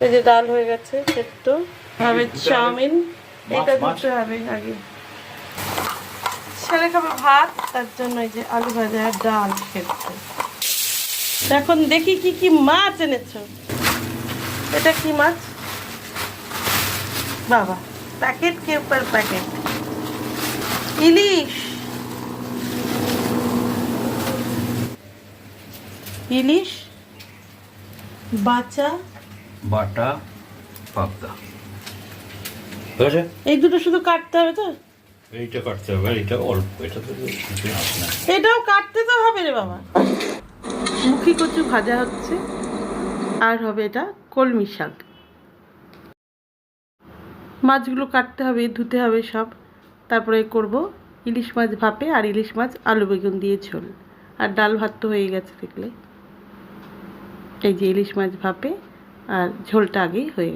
এই যে ডাল হয়ে গেছে সেদ্ধ। হবে চাউমিন এটা। দিতে হবে আগে। ছেলে খাবে ভাত তার জন্য এই যে আলু ভাজা আর ডাল সেদ্ধ। এখন দেখি কি কি মাছ এনেছো। এটা কি মাছ? বাবা প্যাকেট কে উপর প্যাকেট ইলিশ। ইলিশ বাচ্চা বাটা পাবদা। বুঝেছে এই দুটো শুধু কাটতে হবে তো? এইটা কাটতে হবে এটা অল্প এটা তো এটাও কাটতে তো হবে রে বাবা। মুখি কচু ভাজা হচ্ছে আর হবে এটা কলমি শাক। মাছগুলো কাটতে হবে ধুতে হবে সব। তারপরে করব ইলিশ মাছ ভাপে আর ইলিশ মাছ আলু বেগুন দিয়ে ঝোল। আর ডাল ভাত তো হয়ে গেছে দেখলে। এই যে ইলিশ মাছ ভাপে আর ঝোলটা আগেই হয়ে গেছে।